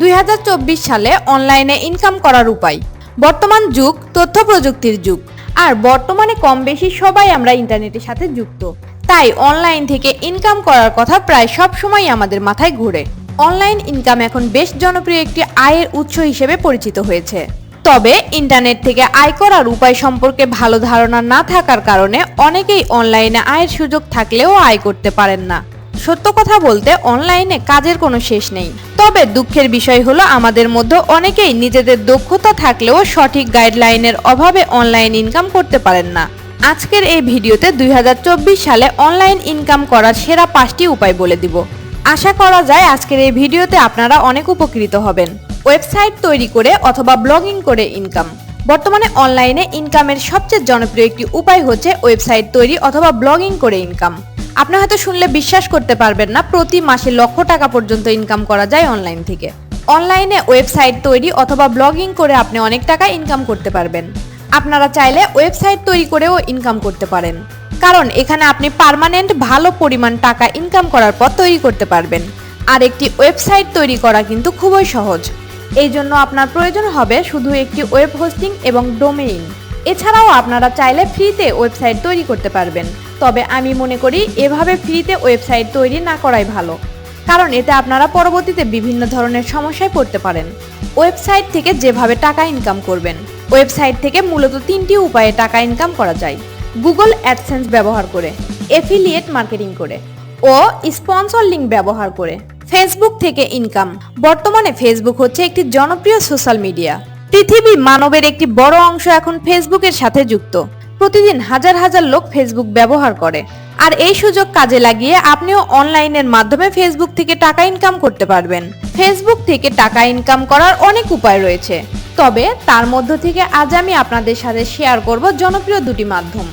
দু হাজার চব্বিশ সালে অনলাইনে ইনকাম করার উপায়। বর্তমান যুগ, তথ্য প্রযুক্তির যুগ। আর বর্তমানে কম বেশি সবাই আমরা ইন্টারনেটের সাথে যুক্ত। তাই অনলাইন থেকে ইনকাম করার কথা প্রায় সব সময় আমাদের মাথায় ঘুরে। অনলাইন ইনকাম এখন বেশ জনপ্রিয় একটি আয়ের উৎস হিসেবে পরিচিত হয়েছে। তবে ইন্টারনেট থেকে আয় করার উপায় সম্পর্কে ভালো ধারণা না থাকার কারণে অনেকেই অনলাইনে আয়ের সুযোগ থাকলেও আয় করতে পারেন না। সত্য কথা বলতে অনলাইনে কাজের কোনো শেষ নেই। তবে দুঃখের বিষয় হলো, আমাদের মধ্যে অনেকেই নিজেদের দক্ষতা থাকলেও সঠিক গাইডলাইনের অভাবে অনলাইন ইনকাম করতে পারেন না। আজকের এই ভিডিওতে দুই হাজার চব্বিশ সালে অনলাইন ইনকাম করার সেরা পাঁচটি উপায় বলে দিব। আশা করা যায় আজকের এই ভিডিওতে আপনারা অনেক উপকৃত হবেন। ওয়েবসাইট তৈরি করে অথবা ব্লগিং করে ইনকাম বর্তমানে অনলাইনে ইনকামের সবচেয়ে জনপ্রিয় একটি উপায় হচ্ছে ওয়েবসাইট তৈরি অথবা ব্লগিং করে ইনকাম আপনি হয়তো শুনলে বিশ্বাস করতে পারবেন না, প্রতি মাসে লক্ষ টাকা পর্যন্ত ইনকাম করা যায় অনলাইন থেকে। অনলাইনে ওয়েবসাইট তৈরি অথবা ব্লগিং করে আপনি অনেক টাকা ইনকাম করতে পারবেন। আপনারা চাইলে ওয়েবসাইট তৈরি করেও ইনকাম করতে পারেন। কারণ এখানে আপনি পার্মানেন্ট ভালো পরিমাণ টাকা ইনকাম করার পর তৈরি করতে পারবেন। আর একটি ওয়েবসাইট তৈরি করা কিন্তু খুবই সহজ। এই জন্য আপনার প্রয়োজন হবে শুধু একটি ওয়েব হোস্টিং এবং ডোমেইন এছাড়াও আপনারা চাইলে ফ্রিতে ওয়েবসাইট তৈরি করতে পারবেন। তবে আমি মনে করি এভাবে ফ্রিতে ওয়েবসাইট তৈরি না করাই ভালো। কারণ এতে আপনারা পরবর্তীতে বিভিন্ন ধরনের সমস্যায় পড়তে পারেন। ওয়েবসাইট থেকে যেভাবে টাকা ইনকাম করবেন, ওয়েবসাইট থেকে মূলত তিনটি উপায়ে টাকা ইনকাম করা যায়। গুগল অ্যাডসেন্স ব্যবহার করে এফিলিয়েট মার্কেটিং করে ও স্পন্সর লিঙ্ক ব্যবহার করে। ফেসবুক থেকে ইনকাম বর্তমানে ফেসবুক হচ্ছে একটি জনপ্রিয় সোশ্যাল মিডিয়া। পৃথিবী মানবের একটি বড় অংশ এখন ফেসবুকের সাথে যুক্ত। প্রতিদিন হাজার হাজার লোক ফেসবুক ব্যবহার করে। আর এই সুযোগ কাজে লাগিয়ে আপনিও অনলাইনের মাধ্যমে ফেসবুক থেকে টাকা ইনকাম করতে পারবেন। ফেসবুক থেকে টাকা ইনকাম করার অনেক উপায় রয়েছে। তবে তার মধ্য থেকে আজ আমি আপনাদের সাথে শেয়ার করব জনপ্রিয় দুটি মাধ্যম।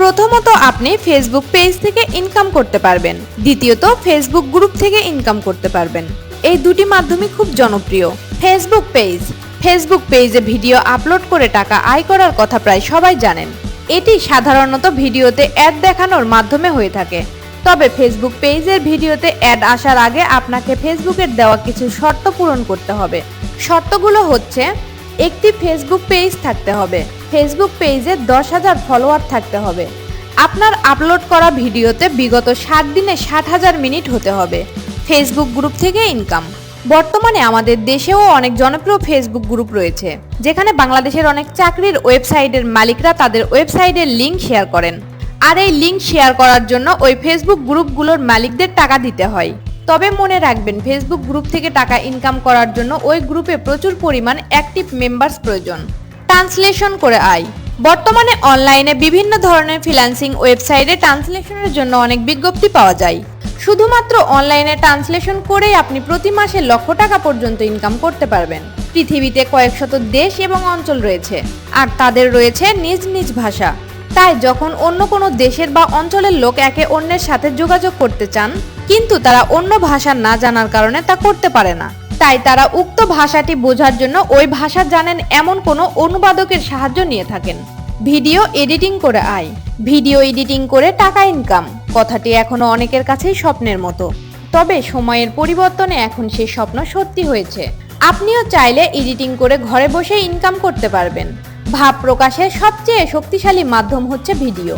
প্রথমত আপনি ফেসবুক পেজ থেকে ইনকাম করতে পারবেন। দ্বিতীয়ত ফেসবুক গ্রুপ থেকে ইনকাম করতে পারবেন। এই দুটি মাধ্যমই খুব জনপ্রিয়। ফেসবুক পেজ ফেসবুক পেজে ভিডিও আপলোড করে টাকা আয় করার কথা প্রায় সবাই জানেন। এটি সাধারণত ভিডিওতে অ্যাড দেখানোর মাধ্যমে হয়ে থাকে। তবে ফেসবুক পেজের ভিডিওতে অ্যাড আসার আগে আপনাকে ফেসবুকের দেওয়া কিছু শর্ত পূরণ করতে হবে। শর্তগুলো হচ্ছে, একটি ফেসবুক পেজ থাকতে হবে। ফেসবুক পেজে দশ হাজার ফলোয়ার থাকতে হবে। আপনার আপলোড করা ভিডিওতে বিগত ষাট দিনে ষাট হাজার মিনিট হতে হবে। ফেসবুক গ্রুপ থেকে ইনকাম বর্তমানে আমাদের দেশেও অনেক জনপ্রিয় ফেসবুক গ্রুপ রয়েছে। যেখানে বাংলাদেশের অনেক চাকরির ওয়েবসাইটের মালিকরা তাদের ওয়েবসাইটের লিঙ্ক শেয়ার করেন। আর এই লিঙ্ক শেয়ার করার জন্য ওই ফেসবুক গ্রুপগুলোর মালিকদের টাকা দিতে হয়। তবে মনে রাখবেন ফেসবুক গ্রুপ থেকে টাকা ইনকাম করার জন্য ওই গ্রুপে প্রচুর পরিমাণ অ্যাক্টিভ মেম্বার্স প্রয়োজন। ট্রান্সলেশন করে আয়। বর্তমানে অনলাইনে বিভিন্ন ধরনের ফ্রিল্যান্সিং ওয়েবসাইটে ট্রান্সলেশনের জন্য অনেক বিজ্ঞপ্তি পাওয়া যায়। শুধুমাত্র অনলাইনে ট্রান্সলেশন করেই আপনি প্রতি মাসে লক্ষ টাকা পর্যন্ত ইনকাম করতে পারবেন। পৃথিবীতে কয়েক শত দেশ এবং অঞ্চল রয়েছে, আর তাদের রয়েছে নিজ নিজ ভাষা। তাই যখন অন্য কোনো দেশের বা অঞ্চলের লোক একে অন্যের সাথে যোগাযোগ করতে চান, কিন্তু তারা অন্য ভাষা না জানার কারণে তা করতে পারে না। তাই তারা উক্ত ভাষাটি বোঝার জন্য ওই ভাষা জানেন এমন কোনো অনুবাদকের সাহায্য নিয়ে থাকেন। ভিডিও এডিটিং করে আয়। ভিডিও এডিটিং করে টাকা ইনকাম। কথাটি এখনও অনেকের কাছেই স্বপ্নের মতো। তবে সময়ের পরিবর্তনে এখন সেই স্বপ্ন সত্যি হয়েছে। আপনিও চাইলে এডিটিং করে ঘরে বসে ইনকাম করতে পারবেন। ভাব প্রকাশের সবচেয়ে শক্তিশালী মাধ্যম হচ্ছে ভিডিও।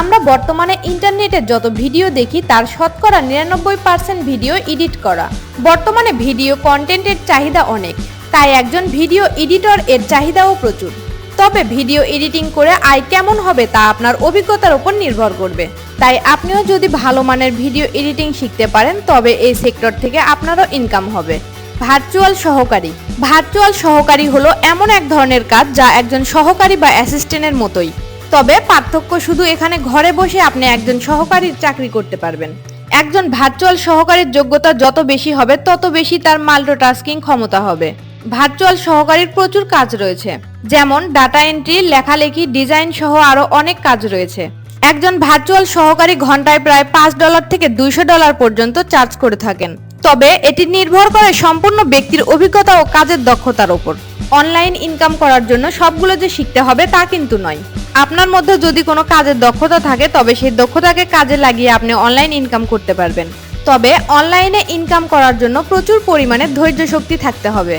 আমরা বর্তমানে ইন্টারনেটে যত ভিডিও দেখি, তার শতকরা নিরানব্বই পার্সেন্ট ভিডিও এডিট করা। বর্তমানে ভিডিও কন্টেন্টের চাহিদা অনেক, তাই একজন ভিডিও এডিটর এর চাহিদাও প্রচুর। তবে ভিডিও এডিটিং করে আয় কেমন হবে তা আপনার অভিজ্ঞতার উপর নির্ভর করবে। তাই আপনিও যদি ভালো মানের ভিডিও এডিটিং শিখতে পারেন, তবে এই সেক্টর থেকে আপনারও ইনকাম হবে। ভার্চুয়াল সহকারী। ভার্চুয়াল সহকারী হলো এমন এক ধরনের কাজ যা একজন সহকারী বা অ্যাসিস্ট্যান্টের মতোই। তবে পার্থক্য শুধু এখানে ঘরে বসে আপনি একজন সহকারীর চাকরি করতে পারবেন। একজন ভার্চুয়াল সহকারীর যোগ্যতা যত বেশি হবে, তত বেশি তার মাল্টোটাস্কিং ক্ষমতা হবে। ভার্চুয়াল সহকারীর প্রচুর কাজ রয়েছে। যেমন ডাটা এন্ট্রি, লেখালেখি, ডিজাইন সহ আরও অনেক কাজ রয়েছে। একজন ভার্চুয়াল সহকারী ঘন্টায় প্রায় পাঁচ ডলার থেকে দুইশো ডলার পর্যন্ত চার্জ করে থাকেন। তবে এটি নির্ভর করে সম্পূর্ণ ব্যক্তির অভিজ্ঞতা ও কাজের দক্ষতার ওপর অনলাইন ইনকাম করার জন্য সবগুলো যে শিখতে হবে তা কিন্তু নয়। আপনার মধ্যে যদি কোনো কাজের দক্ষতা থাকে, তবে সেই দক্ষতাকে কাজে লাগিয়ে আপনি অনলাইন ইনকাম করতে পারবেন। তবে অনলাইনে ইনকাম করার জন্য প্রচুর পরিমাণে ধৈর্য শক্তি থাকতে হবে।